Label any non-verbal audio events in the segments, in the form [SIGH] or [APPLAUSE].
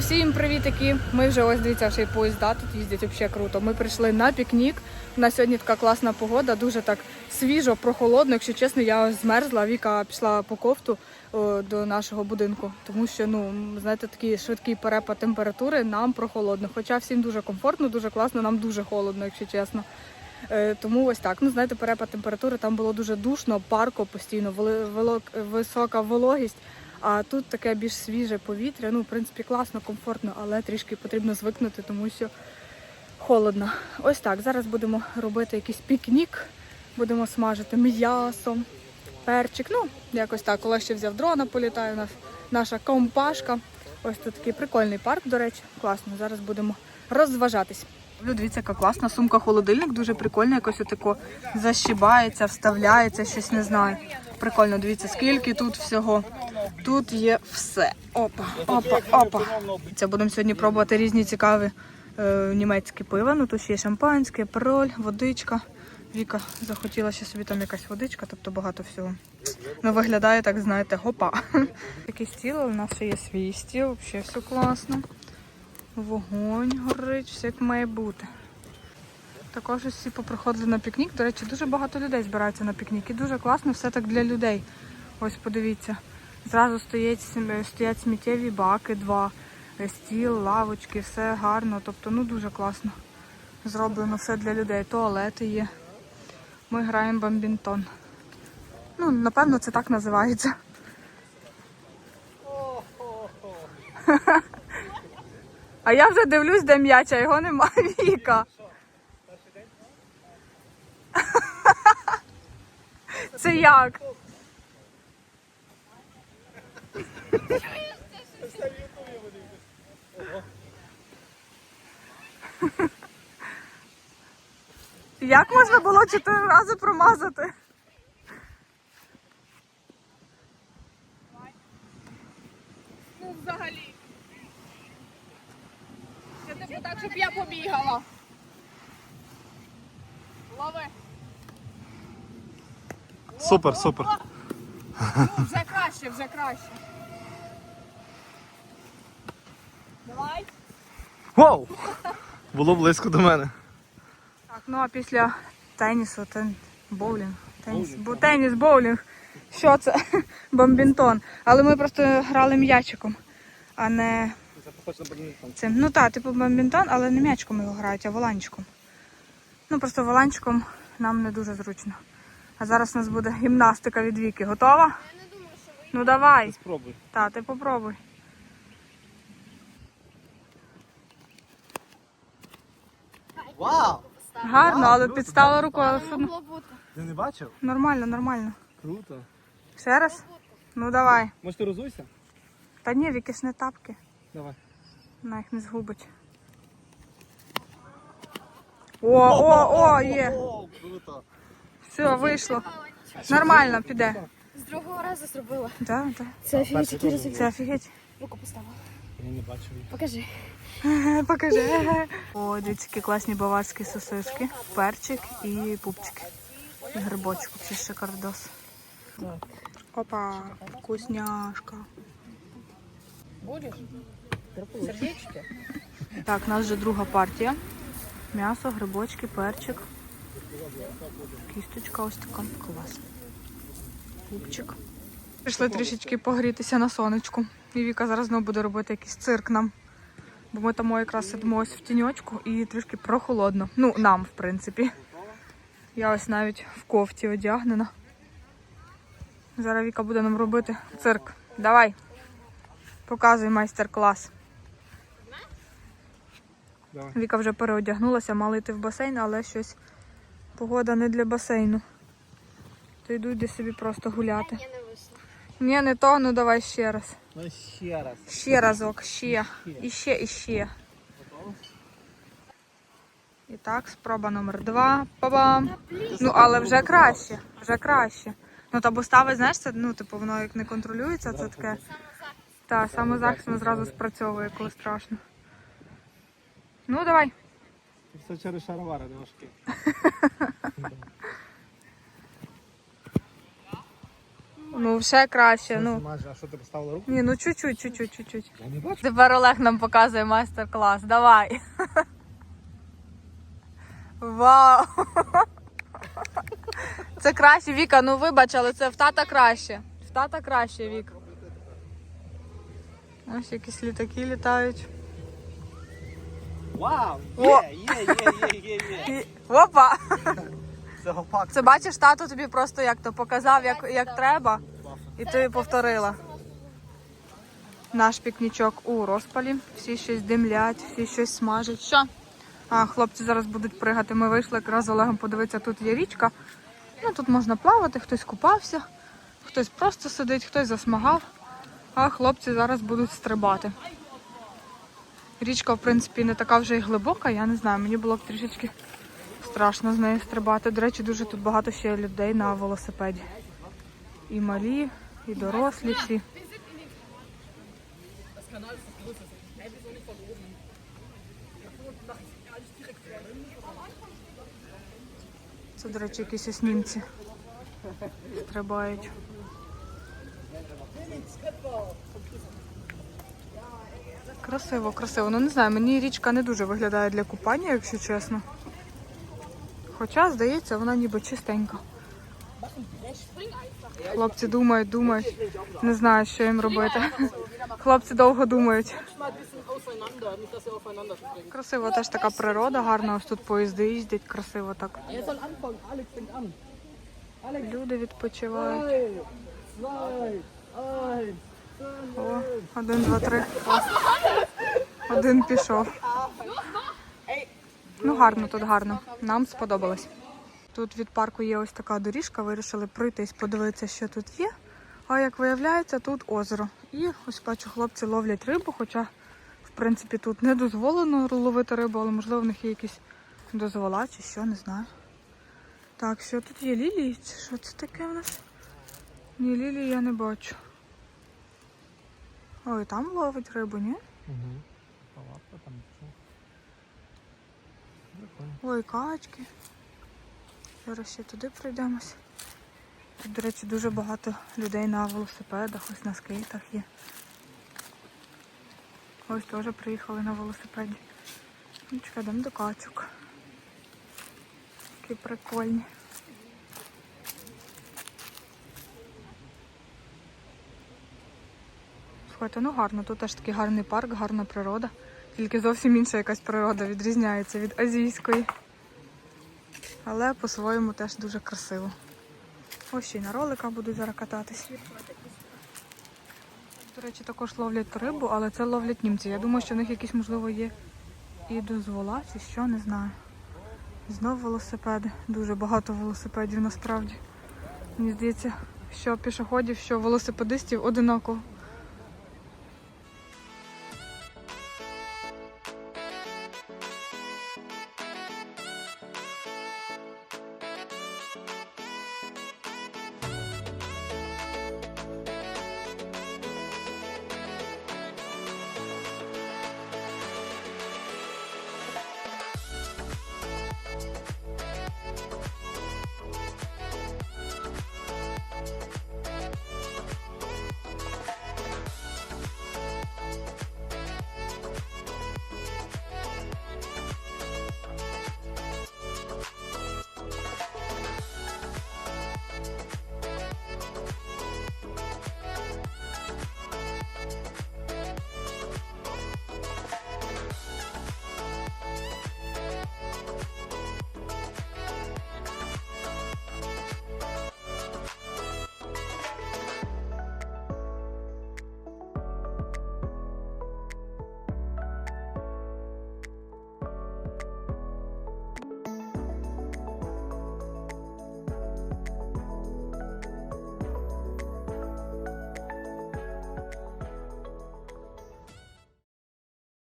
Всім привітики! Ми вже ось дивіться, ще й поїзда тут їздять взагалі круто. Ми прийшли на пікнік. У нас сьогодні така класна погода, дуже так свіжо, прохолодно. Якщо чесно, я змерзла. Віка пішла по кофту о, до нашого будинку, тому що ну знаєте, такий швидкий перепад температури нам прохолодно. Хоча всім дуже комфортно, дуже класно, нам дуже холодно, якщо чесно. Е, Тому ось так. Ну знаєте, перепад температури там було дуже душно, парко постійно, висока вологість. А тут таке більш свіже повітря. Ну, в принципі, класно, комфортно, але трішки потрібно звикнути, тому що холодно. Ось так. Зараз будемо робити якийсь пікнік, будемо смажити м'ясо, перчик. Ну, якось так. Олег ще взяв дрона, політає у нас наша компашка. Ось тут такий прикольний парк, до речі. Класно. Зараз будемо розважатись. Дивіться, яка класна сумка холодильник, дуже прикольна, якось отако защибається, вставляється, щось не знаю. Прикольно, дивіться, скільки тут всього. Тут є все. Опа, опа, опа. Це будемо сьогодні пробувати різні цікаві е, німецькі пива. Ну тут є шампанське, пароль, водичка. Віка захотіла ще собі там якась водичка, тобто багато всього. Ну виглядає так, знаєте, гопа. [LAUGHS] Такий стіл, у нас ще є свій стіл, взагалі все класно. Вогонь горить, все як має бути. Також всі попроходили на пікнік. До речі, дуже багато людей збирається на пікнік. І дуже класно, все так для людей. Ось подивіться. Зразу стоять, стоять сміттєві баки, два, е, стіл, лавочки, все гарно. Тобто, ну дуже класно. Зроблено все для людей. Туалети є. Ми граємо бамбінтон. Ну, напевно, це так називається. А я вже дивлюсь, де м'яч, а його немає [LAUGHS] Віка. Це як? Як можна було чотири рази промазати? Ну, взагалі. Це типу так, щоб я побігала. Лови. Супер, супер. Ну, вже краще, вже краще. Давай. Вау! Було близько до мене. Так, ну а після тенісу, тен... боулінг, теніс, бо теніс, боулінг. Що це? [LAUGHS] Бомбінтон. Але ми просто грали м'ячиком, а не цим. Ну так, типу бомбінтон, але не м'ячиком його грають, а воланчиком. Ну просто воланчиком нам не дуже зручно. А зараз у нас буде гімнастика від віки. Готова? Я не думаю, що ви... Ну давай. Спробуй. Та, ти попробуй. Вау! Гарно, але підстала руку, але. Могло бути. Ти не бачив? Нормально, нормально. Круто. Ще раз? Ну давай. Може ти розуйся? Та ні, віки ж не тапки. Давай. Вона їх не згубить. О, о, о, є. О, круто. Все, вийшло. Нормально, піде. З другого разу зробила. Да, да. Це офігеть, який результат. Це офігеть. Руку поставила. Я не бачив їх. Покажи. Покажи. О, дивіться, які класні баварські сосиски. Перчик і пупчики. І грибочок, взагалі шикардос. Опа, вкусняшка. Будеш? Сердечки? Так, у нас вже друга партія. М'ясо, грибочки, перчик. Кісточка ось така. Клас. Пупчик. Пішли трішечки погрітися на сонечку. І Віка зараз знову буде робити якийсь цирк нам. Бо ми там якраз сидимо ось в тіньочку і трішки прохолодно. Ну, нам, в принципі. Я ось навіть в кофті одягнена. Зараз Віка буде нам робити цирк. Давай. Показуй майстер-клас. Давай. Віка вже переодягнулася, мала йти в басейн, але щось погода не для басейну. То йду йди собі просто гуляти. Не. Ні, не то, ну давай ще раз. Ну ще раз. Ще разок, ще. І ще, і ще. І так, спроба номер два. Па-бам. Ну, але вже краще. Вже краще. Ну, та бо знаєш, це, ну, типу, воно як не контролюється, це таке. Так, самозахист воно зразу спрацьовує, коли страшно. Ну, давай. Все через шаровари не важкі. [LAUGHS] Ну, ще краще. Ну. Майже, а що ти поставила руку? Ні, ну чуть-чуть, чуть-чуть, чуть-чуть. Я не бачу. Тепер Олег нам показує майстер-клас. Давай. Вау! Це краще, Віка, ну вибач, але це в тата краще. В тата краще, Вік. Ось якісь літаки літають. Вау! Є, є, є, є, є, є. Опа! Це гопак. Це бачиш, тато тобі просто як то показав, як, як треба, і ти повторила. Наш пікнічок у розпалі. Всі щось димлять, всі щось смажать. Що? А, хлопці зараз будуть пригати. Ми вийшли якраз з Олегом подивитися, тут є річка. Ну, тут можна плавати, хтось купався, хтось просто сидить, хтось засмагав. А хлопці зараз будуть стрибати. Річка, в принципі, не така вже й глибока, я не знаю, мені було б трішечки страшно з нею стрибати. До речі, дуже тут багато ще людей на велосипеді. І малі, і дорослі всі. Це, до речі, якісь ось стрибають. Красиво, красиво. Ну не знаю, мені річка не дуже виглядає для купання, якщо чесно. Хоча, здається, вона ніби чистенька. Хлопці думають, думають. Не знаю, що їм робити. Хлопці довго думають. Красиво теж така природа, гарна. Ось тут поїзди їздять, красиво так. Люди відпочивають. О, один, два, три. Один пішов. Ну, гарно тут гарно. Нам сподобалось. Тут від парку є ось така доріжка, вирішили пройтись, подивитися, що тут є. А як виявляється, тут озеро. І ось бачу, хлопці ловлять рибу, хоча, в принципі, тут не дозволено ловити рибу, але можливо в них є якісь дозвола чи що, не знаю. Так, що тут є лілії? Що це таке в нас? Ні, лілії я не бачу. Ой, там ловить рибу, ні? Угу. Палатка там. Ой, качки. Зараз ще туди пройдемось. Тут, до речі, дуже багато людей на велосипедах, ось на скейтах є. Ось теж приїхали на велосипеді. Ну, чекай, йдемо до качок. Такі прикольні. Слухайте, ну гарно, тут теж такий гарний парк, гарна природа. Тільки зовсім інша якась природа відрізняється від азійської. Але по-своєму теж дуже красиво. Ось ще й на роликах буду зараз кататись. До речі, також ловлять рибу, але це ловлять німці. Я думаю, що в них якісь, можливо, є і дозвола, чи що, не знаю. Знов велосипеди. Дуже багато велосипедів насправді. Мені здається, що пішоходів, що велосипедистів одинаково.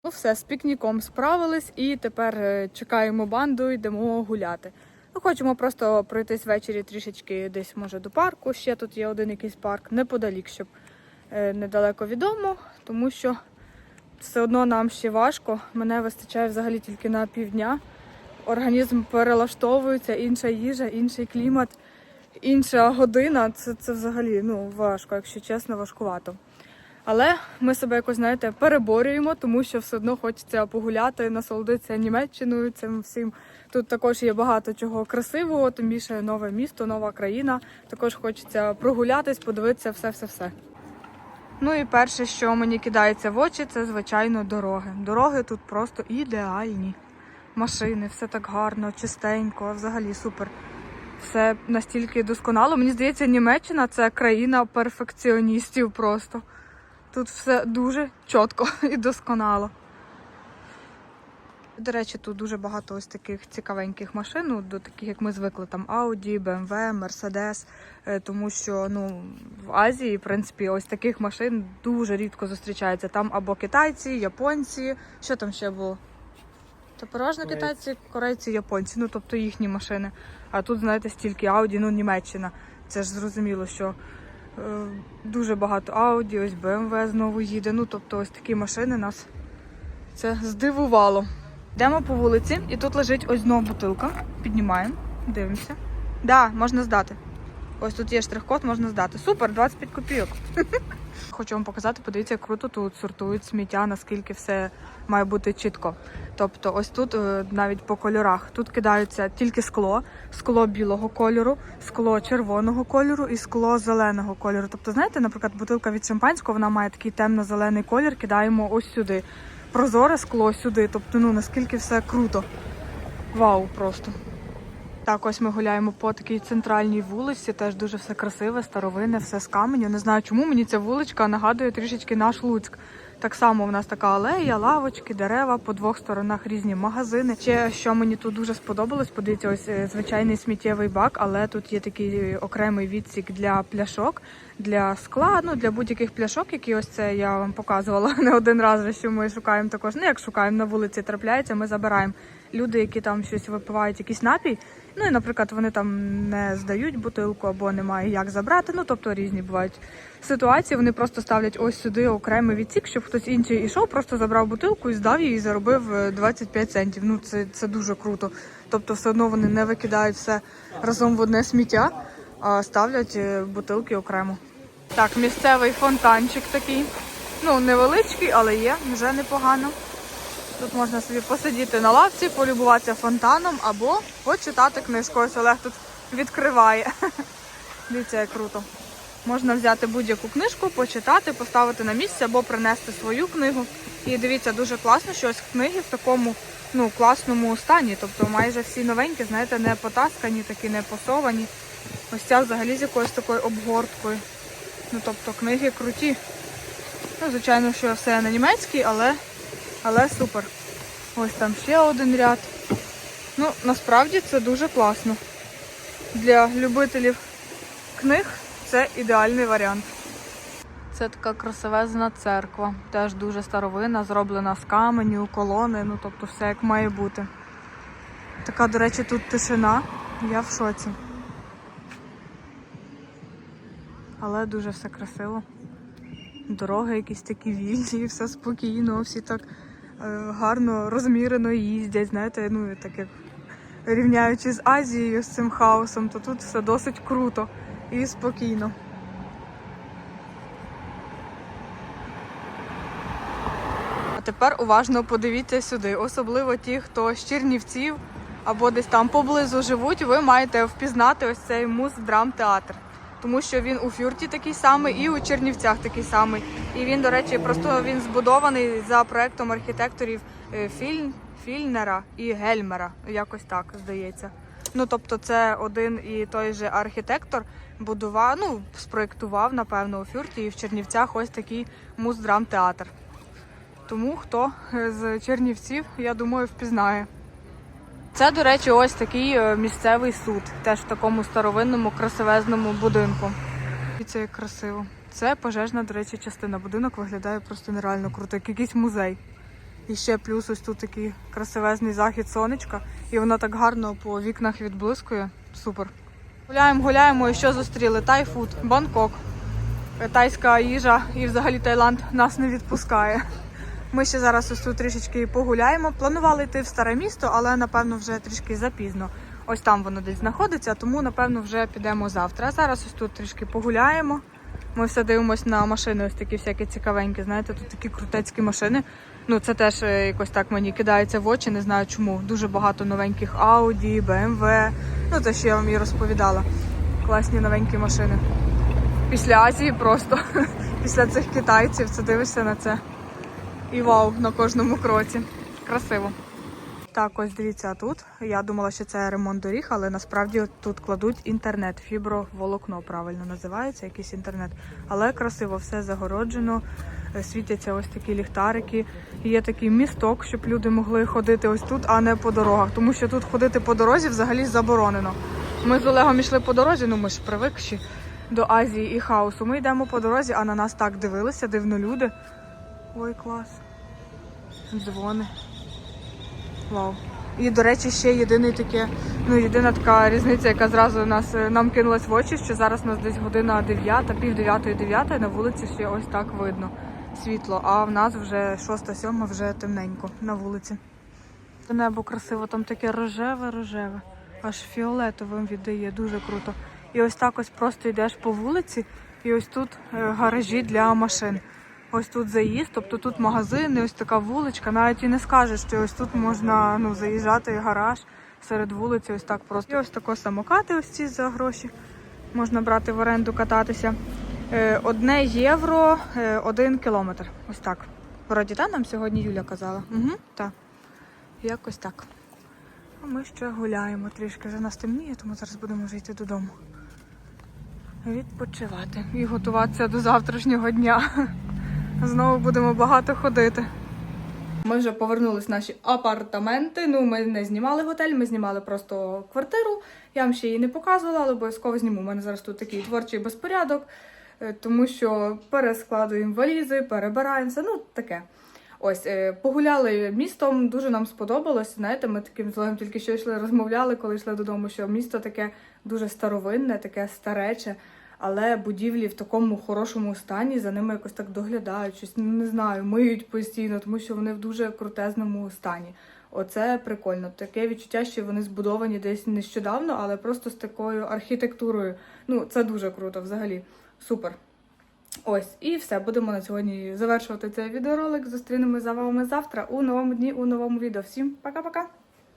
Ну все, з пікніком справились і тепер е, чекаємо банду, йдемо гуляти. Ми хочемо просто пройтись ввечері трішечки десь, може, до парку. Ще тут є один якийсь парк, неподалік, щоб е, недалеко від дому, тому що все одно нам ще важко. Мене вистачає взагалі тільки на півдня. Організм перелаштовується, інша їжа, інший клімат. інша година. Це, це взагалі ну, важко, якщо чесно, важкувато. Але ми себе якось, знаєте, переборюємо, тому що все одно хочеться погуляти, насолодитися Німеччиною цим всім. Тут також є багато чого красивого, тим більше нове місто, нова країна. Також хочеться прогулятись, подивитися все-все-все. Ну і перше, що мені кидається в очі, це звичайно дороги. Дороги тут просто ідеальні. Машини, все так гарно, чистенько, взагалі супер. Все настільки досконало. Мені здається, Німеччина це країна перфекціоністів просто. Тут все дуже чітко [LAUGHS] і досконало. До речі, тут дуже багато ось таких цікавеньких машин, ну, до таких, як ми звикли, там Audi, BMW, Mercedes, е, тому що ну, в Азії, в принципі, ось таких машин дуже рідко зустрічається. Там або китайці, японці, що там ще було? Та переважно китайці, корейці, японці, ну тобто їхні машини. А тут, знаєте, стільки Audi, ну Німеччина. Це ж зрозуміло, що дуже багато Audi, ось BMW знову їде. Ну, тобто ось такі машини нас це здивувало. Йдемо по вулиці, і тут лежить ось знову бутилка. Піднімаємо, дивимося. Да, можна здати. Ось тут є штрих-код, можна здати. Супер, 25 копійок. [LAUGHS] Хочу вам показати, подивіться, як круто тут сортують сміття, наскільки все має бути чітко. Тобто, ось тут е, навіть по кольорах тут кидаються тільки скло, скло білого кольору, скло червоного кольору і скло зеленого кольору. Тобто, знаєте, наприклад, бутилка від шампанського вона має такий темно-зелений колір, кидаємо ось сюди. Прозоре скло сюди. Тобто, ну наскільки все круто. Вау, просто. Так, ось ми гуляємо по такій центральній вулиці, теж дуже все красиве, старовинне, все з каменю. Не знаю, чому мені ця вуличка нагадує трішечки наш Луцьк. Так само в нас така алея, лавочки, дерева, по двох сторонах різні магазини. Ще що мені тут дуже сподобалось, подивіться, ось е, звичайний сміттєвий бак, але тут є такий окремий відсік для пляшок, для скла, ну для будь-яких пляшок, які ось це я вам показувала [LAUGHS] не один раз, що ми шукаємо також. Ну як шукаємо на вулиці, трапляється, ми забираємо. Люди, які там щось випивають, якийсь напій. Ну і, наприклад, вони там не здають бутилку або немає як забрати. Ну тобто різні бувають ситуації. Вони просто ставлять ось сюди окремий відсік, щоб хтось інший ішов, просто забрав бутилку і здав її і заробив е, 25 центів. Ну це, це дуже круто. Тобто, все одно вони не викидають все разом в одне сміття, ставлять е, бутилки окремо. Так, місцевий фонтанчик такий. Ну, невеличкий, але є, вже непогано. Тут можна собі посидіти на лавці, полюбуватися фонтаном або почитати книжку. Ось Олег тут відкриває. [LAUGHS] Дивіться, як круто. Можна взяти будь-яку книжку, почитати, поставити на місце або принести свою книгу. І дивіться, дуже класно, що ось книги в такому ну, класному стані. Тобто майже всі новенькі, знаєте, не потаскані, такі не посовані. Ось ця взагалі з якоюсь такою обгорткою. Ну, тобто книги круті. Ну, звичайно, що все на німецькій, але але супер. Ось там ще один ряд. Ну, насправді це дуже класно. Для любителів книг це ідеальний варіант. Це така красивезна церква. Теж дуже старовинна, зроблена з каменю, колони, ну тобто все як має бути. Така, до речі, тут тишина. Я в шоці. Але дуже все красиво. Дороги якісь такі вільні, [LAUGHS] все спокійно, всі так е, гарно, розмірено їздять, знаєте, ну так як рівняючи з Азією, з цим хаосом, то тут все досить круто і спокійно. А тепер уважно подивіться сюди, особливо ті, хто з Чернівців або десь там поблизу живуть, ви маєте впізнати ось цей муз-драм-театр тому що він у Фюрті такий самий і у Чернівцях такий самий. І він, до речі, просто він збудований за проектом архітекторів е, Філь, Фільнера і Гельмера. Якось так здається. Ну тобто, це один і той же архітектор будував, ну спроектував, напевно, у Фюрті і в Чернівцях ось такий муз-драм-театр. Тому хто з Чернівців, я думаю, впізнає. Це, до речі, ось такий е, місцевий суд, теж в такому старовинному красивезному будинку. Дивіться, як красиво. Це пожежна, до речі, частина. Будинок виглядає просто нереально круто, як якийсь музей. І ще плюс ось тут такий красивезний захід сонечка, і воно так гарно по вікнах відблискує. Супер. Гуляємо, гуляємо і що зустріли? Тайфуд, Бангкок. Е, Тайська їжа і взагалі Таїланд нас не відпускає. Ми ще зараз ось тут трішечки погуляємо. Планували йти в старе місто, але напевно вже трішки запізно. Ось там воно десь знаходиться, тому напевно вже підемо завтра. А зараз ось тут трішки погуляємо. Ми все дивимося на машини, ось такі всякі цікавенькі. Знаєте, тут такі крутецькі машини. Ну, це теж е, якось так мені кидається в очі, не знаю чому. Дуже багато новеньких Audi, BMW. Ну, те, що я вам і розповідала. Класні новенькі машини. Після Азії просто, [LAUGHS] після цих китайців, це дивишся на це. І вау, на кожному кроці. Красиво. Так, ось дивіться, тут. Я думала, що це ремонт доріг, але насправді тут кладуть інтернет, фіброволокно правильно називається, якийсь інтернет. Але красиво, все загороджено, е, світяться ось такі ліхтарики. І Є такий місток, щоб люди могли ходити ось тут, а не по дорогах. Тому що тут ходити по дорозі взагалі заборонено. Ми з Олегом йшли по дорозі, ну ми ж привикші до Азії і хаосу. Ми йдемо по дорозі, а на нас так дивилися, дивно люди. Ой, клас. Дзвони. Вау. І, до речі, ще єдиний таке, ну єдина така різниця, яка зразу нас е, нам кинулась в очі, що зараз у нас десь година 9, пів дев'ятої, дев'ятої, на вулиці ще ось так видно світло. А в нас вже шоста, сьома, вже темненько на вулиці. Небо красиво, там таке рожеве, рожеве, аж фіолетовим віддає, дуже круто. І ось так ось просто йдеш по вулиці, і ось тут е, гаражі для машин. Ось тут заїзд, тобто тут магазини, ось така вуличка. Навіть і не скажеш, що ось тут можна ну, заїжджати гараж серед вулиці, ось так просто. І ось тако самокати, ось ці за гроші. Можна брати в оренду, кататися. Е, Одне євро, е, один кілометр. Ось так. Вроді, нам сьогодні Юля казала. Угу, так. Якось так. А ми ще гуляємо трішки. Вже нас темніє, тому зараз будемо вже йти додому. Відпочивати і готуватися до завтрашнього дня. [LAUGHS] Знову будемо багато ходити. Ми вже повернулись в наші апартаменти. Ну, ми не знімали готель, ми знімали просто квартиру. Я вам ще її не показувала, але обов'язково зніму. У мене зараз тут такий творчий безпорядок, е, тому що перескладуємо валізи, перебираємо все, ну таке. Ось, е, погуляли містом, дуже нам сподобалось. Знаєте, ми таким злогом тільки що йшли, розмовляли, коли йшли додому, що місто таке дуже старовинне, таке старече, але будівлі в такому хорошому стані, за ними якось так доглядають, щось ну, не знаю, миють постійно, тому що вони в дуже крутезному стані. Оце прикольно. Таке відчуття, що вони збудовані десь нещодавно, але просто з такою архітектурою. Ну, це дуже круто, взагалі. Супер. Ось, і все. Будемо на сьогодні завершувати цей відеоролик. Зустрінемось за вами завтра у новому дні, у новому відео. Всім пока-пока!